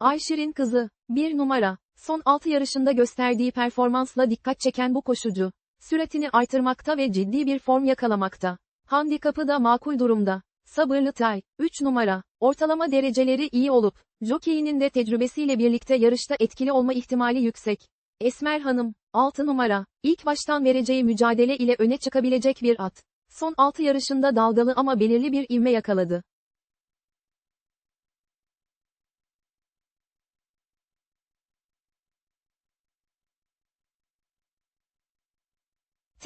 Ayşir'in kızı, bir numara, son 6 yarışında gösterdiği performansla dikkat çeken bu koşucu, süratini artırmakta ve ciddi bir form yakalamakta. Handikapı da makul durumda. Sabırlı Tay, 3 numara, ortalama dereceleri iyi olup, jokeyinin de tecrübesiyle birlikte yarışta etkili olma ihtimali yüksek. Esmer Hanım, 6 numara, ilk baştan vereceği mücadele ile öne çıkabilecek bir at. Son 6 yarışında dalgalı ama belirli bir ivme yakaladı.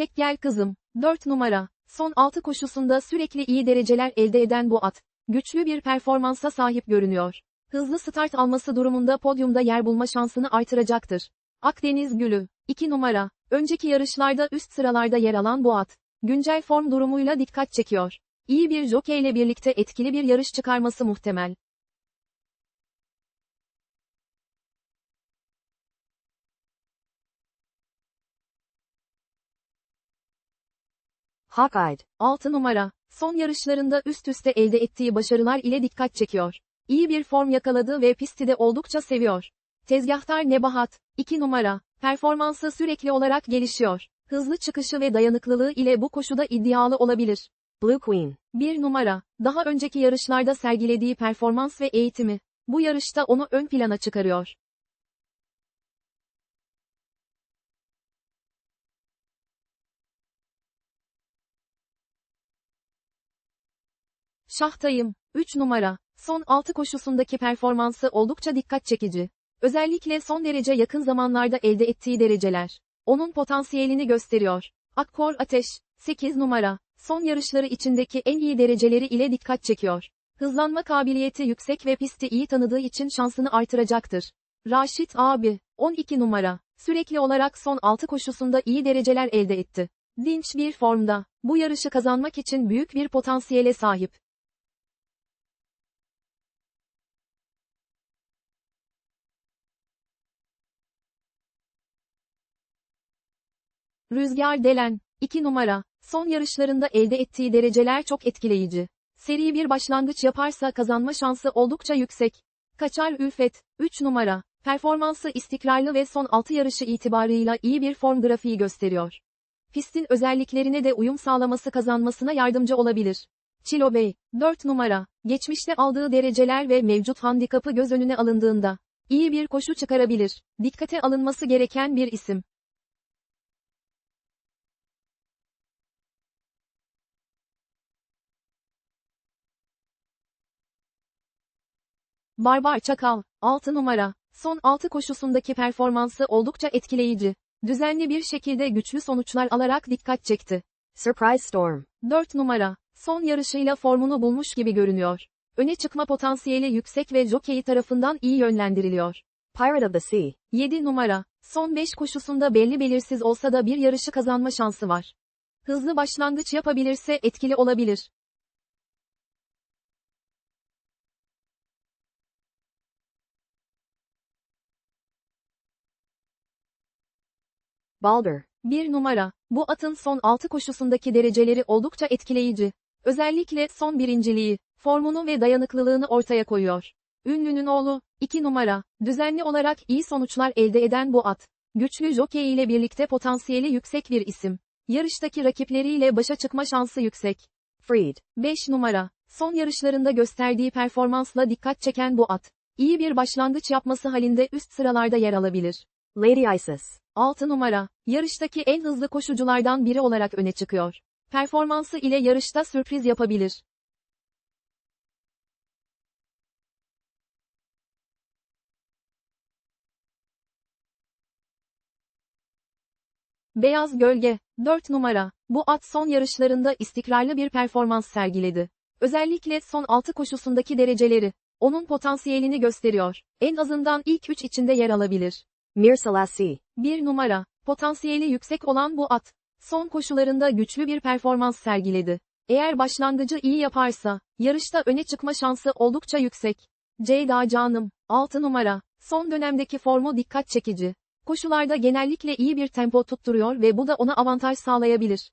Tek gel kızım, 4 numara, son 6 koşusunda sürekli iyi dereceler elde eden bu at, güçlü bir performansa sahip görünüyor. Hızlı start alması durumunda podyumda yer bulma şansını artıracaktır. Akdeniz Gülü, 2 numara, önceki yarışlarda üst sıralarda yer alan bu at, güncel form durumuyla dikkat çekiyor. İyi bir jockey ile birlikte etkili bir yarış çıkarması muhtemel. Hawkeyed, 6 numara, son yarışlarında üst üste elde ettiği başarılar ile dikkat çekiyor. İyi bir form yakaladı ve pisti de oldukça seviyor. Tezgahtar Nebahat, 2 numara, performansı sürekli olarak gelişiyor. Hızlı çıkışı ve dayanıklılığı ile bu koşuda iddialı olabilir. Blue Queen, 1 numara, daha önceki yarışlarda sergilediği performans ve eğitimi, bu yarışta onu ön plana çıkarıyor. Şahtayım, 3 numara, son 6 koşusundaki performansı oldukça dikkat çekici. Özellikle son derece yakın zamanlarda elde ettiği dereceler, onun potansiyelini gösteriyor. Akkor Ateş, 8 numara, son yarışları içindeki en iyi dereceleri ile dikkat çekiyor. Hızlanma kabiliyeti yüksek ve pisti iyi tanıdığı için şansını artıracaktır. Raşit abi, 12 numara, sürekli olarak son 6 koşusunda iyi dereceler elde etti. Dinç bir formda, bu yarışı kazanmak için büyük bir potansiyele sahip. Rüzgar Delen, 2 numara, son yarışlarında elde ettiği dereceler çok etkileyici. Seri bir başlangıç yaparsa kazanma şansı oldukça yüksek. Kaçar Ülfet, 3 numara, performansı istikrarlı ve son 6 yarışı itibarıyla iyi bir form grafiği gösteriyor. Pistin özelliklerine de uyum sağlaması kazanmasına yardımcı olabilir. Çilo Bey, 4 numara, geçmişte aldığı dereceler ve mevcut handikapı göz önüne alındığında, iyi bir koşu çıkarabilir. Dikkate alınması gereken bir isim. Barbar Çakal, 6 numara, son 6 koşusundaki performansı oldukça etkileyici. Düzenli bir şekilde güçlü sonuçlar alarak dikkat çekti. Surprise Storm, 4 numara, son yarışıyla formunu bulmuş gibi görünüyor. Öne çıkma potansiyeli yüksek ve jockey tarafından iyi yönlendiriliyor. Pirate of the Sea, 7 numara, son 5 koşusunda belli belirsiz olsa da bir yarışı kazanma şansı var. Hızlı başlangıç yapabilirse etkili olabilir. Balder, 1 numara, bu atın son 6 koşusundaki dereceleri oldukça etkileyici. Özellikle son birinciliği, formunu ve dayanıklılığını ortaya koyuyor. Ünlünün oğlu, 2 numara, düzenli olarak iyi sonuçlar elde eden bu at. Güçlü jockey ile birlikte potansiyeli yüksek bir isim. Yarıştaki rakipleriyle başa çıkma şansı yüksek. Freed, 5 numara, son yarışlarında gösterdiği performansla dikkat çeken bu at. İyi bir başlangıç yapması halinde üst sıralarda yer alabilir. Lady Isis, 6 numara, yarıştaki en hızlı koşuculardan biri olarak öne çıkıyor. Performansı ile yarışta sürpriz yapabilir. Beyaz Gölge, 4 numara, bu at son yarışlarında istikrarlı bir performans sergiledi. Özellikle son 6 koşusundaki dereceleri, onun potansiyelini gösteriyor. En azından ilk 3 içinde yer alabilir. Mir Selassie, 1 numara, potansiyeli yüksek olan bu at, son koşularında güçlü bir performans sergiledi. Eğer başlangıcı iyi yaparsa, yarışta öne çıkma şansı oldukça yüksek. Ceyda Canım, 6 numara, son dönemdeki formu dikkat çekici. Koşularda genellikle iyi bir tempo tutturuyor ve bu da ona avantaj sağlayabilir.